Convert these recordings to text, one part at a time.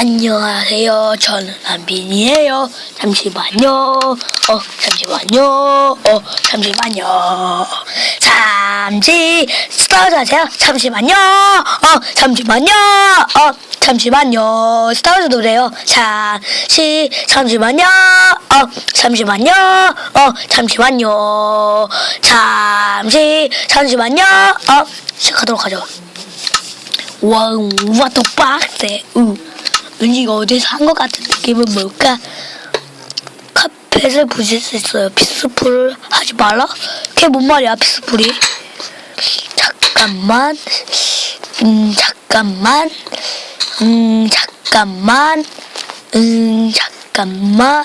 안녕하세요. 저는 안빈이에요. 잠시만요. 어, 잠시만요. 어, 잠시만요. 잠시 스타워즈 하세요. 잠시만요. 어, 잠시만요. 어, 잠시만요. 스타워즈 노래요. 잠시, 잠시만요. 어, 잠시만요. 어, 잠시만요. 잠시, 잠시만요. 어, 시작하도록 하죠. 와우, 와또 빡세. 우. 이거 어디서 한 것 같은 느낌은 뭘까? 카펫을 부실 수 있어요. 피스풀을 하지 말라? 그게 뭔 말이야, 피스풀이? 잠깐만. 음, 잠깐만. 음, 잠깐만. 음, 잠깐만.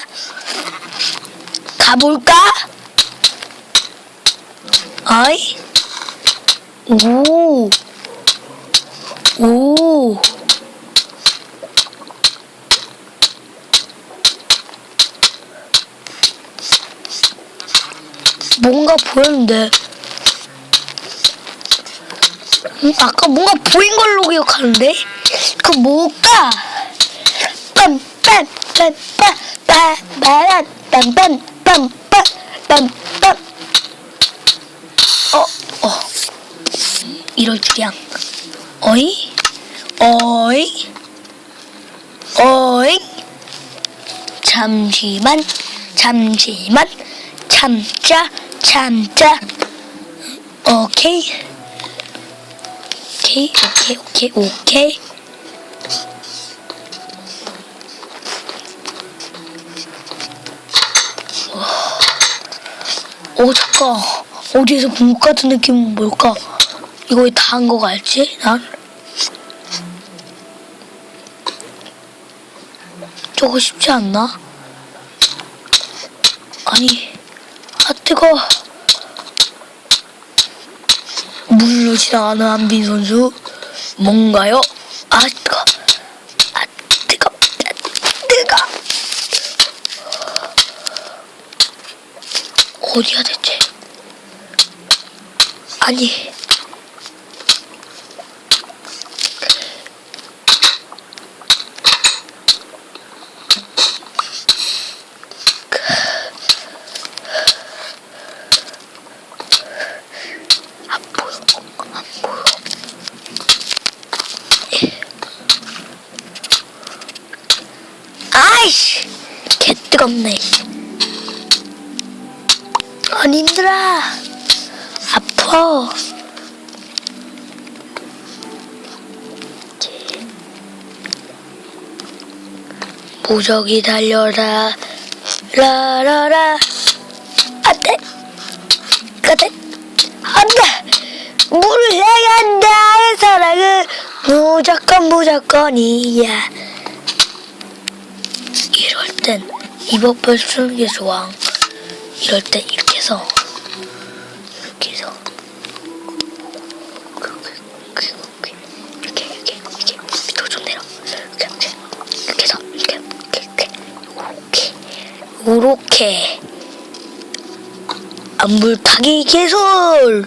가볼까? 어이? 오. 오. 뭔가 보였는데. 음, 아까 뭔가 보인 걸로 기억하는데? 그 뭘까? 빰빰빰빰빰빰빰빰빰빰빰빰 어, 어. 이럴 줄이야. 어이? 어이? 어이? 잠시만, 잠시만, 참자, 참자. 오케이. 오케이, 오케이, 오케이, 오케이. 오, 잠깐. 어디에서 본 것 같은 느낌은 뭘까? 이거 왜 다 한거 같지? 난? 저거 쉽지 않나? 아니, 아, 뜨거. 물로 지나가는 한빈 선수. 뭔가요? 아, 뜨거. 아, 뜨거. 아, 뜨거. 어디야 대체? 아니. 안 보여. 안 보여. 아이씨! 개 뜨겁네. 아니, 힘들어. 아파. 무적이 달려라. 라라라. 안 돼. 안돼 안돼 물을 내야 나의 사랑은 무조건 무조건이야 이럴 땐 이버플 쓰는 게 좋아. 이럴 땐 이렇게 해서 이렇게 해서 이렇게 이렇게 이렇게 이렇게. 밑으로 좀 내려. 이렇게 이렇게. 이렇게 해서 이렇게 이렇게 이렇게. 이렇게. 안물 타기 개설.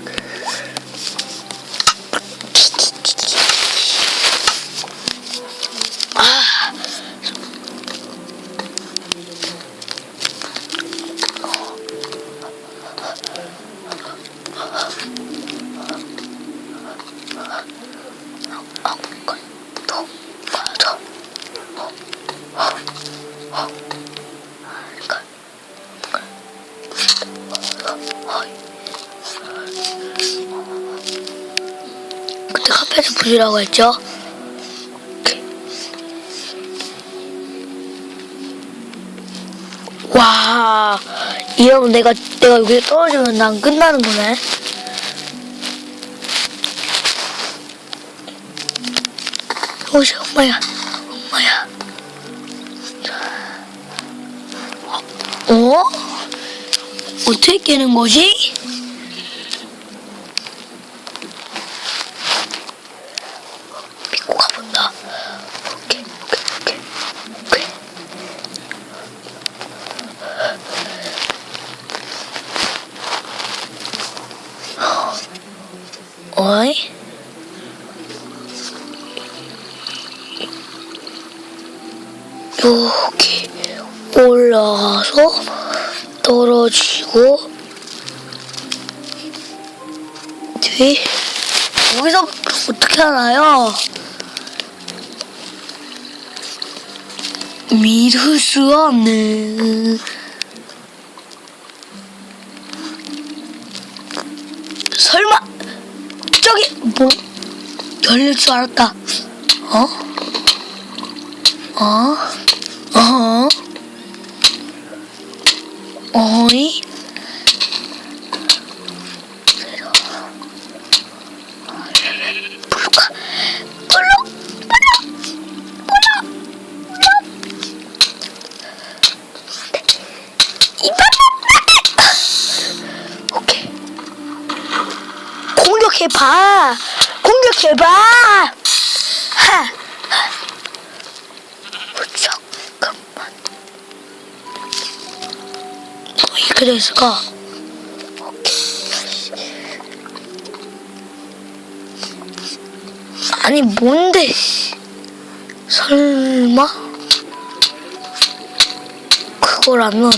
그때 카페에서 부시라고 했죠? 와, 이러면 내가 내가 여기에 떨어지면 난 끝나는 거네. 오시 엄마야, 엄마야. 어? 어떻게 깨는 거지? 올라가서 떨어지고 뒤 여기서 어떻게 하나요? 믿을 수 없는 설마 저기 뭐 열릴 줄 알았다 어? 어? 어? 어이? 불가 불러 불러 불러 불러 이빨 오케이. 공격해봐. 공격해봐. 어, 이렇게 됐을까 오케이 아니 뭔데? 씨. 설마? 그거라면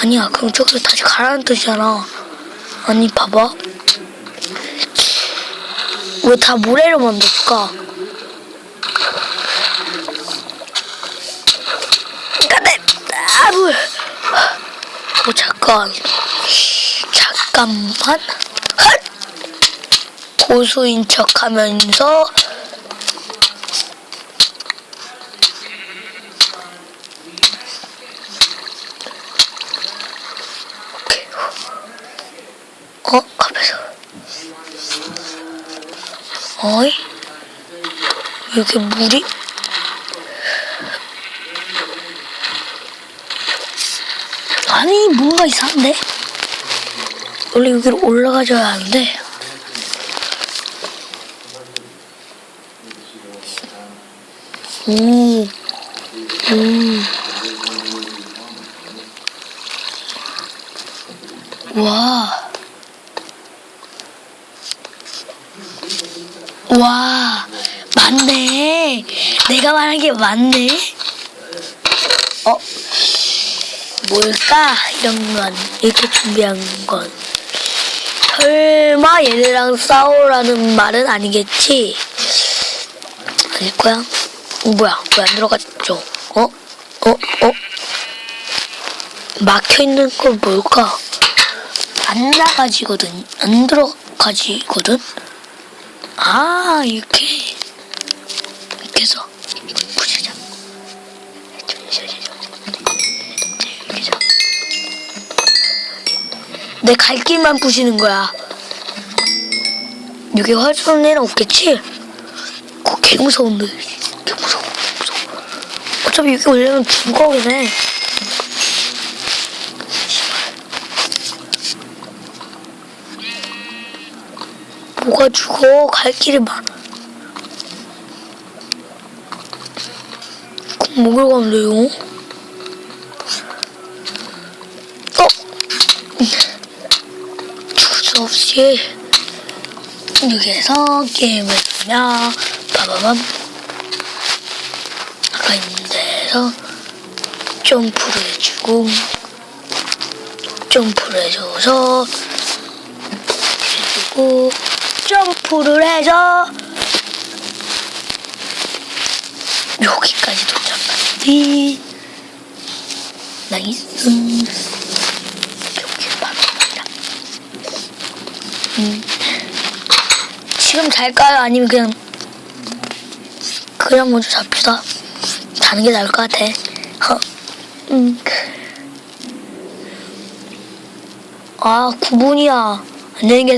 아니야 그럼 저기로 다시 가라는 뜻이잖아. 아니 봐봐. 왜 다 모래로 만들까? 근데 아무 어 잠깐. 잠깐만. 헛! 고수인 척 하면서. 오케이. 어 앞에서. 어이? 왜 이렇게 물이 아니 뭔가 이상한데 원래 여기로 올라가줘야 하는데 오, 오. 와. 와, 맞네. 내가 말한 게 맞네. 어, 뭘까? 이런 건, 이렇게 준비한 건. 설마 얘네랑 싸우라는 말은 아니겠지? 아닐 거야? 어, 뭐야, 왜 안 들어갔죠? 어? 어? 어? 막혀있는 건 뭘까? 안 나가지거든. 안 들어가지거든? 아, 이렇게. 이렇게 내 갈 길만 부시는 거야. 여기 활쏘는 애는 없겠지? 그거 개 무서운데. 개 무서워. 무서워. 어차피 여기 올려면 죽어, 걔네. 뭐가 죽어? 갈 길이 많아. 그럼 먹으러 가면 돼요? 어? 수 없이 여기에서 게임을 하며 빠바밤. 아까 있는 데서 점프를 해주고 점프를 해줘서 해주고 점프를 해서 여기까지 도착하지 나이스 여기 바로 갑니다 음. 지금 잘까요? 아니면 그냥 그냥 먼저 잡시다 자는 게 나을 것 같아 허. 음. 아 9분이야 안녕히 계세요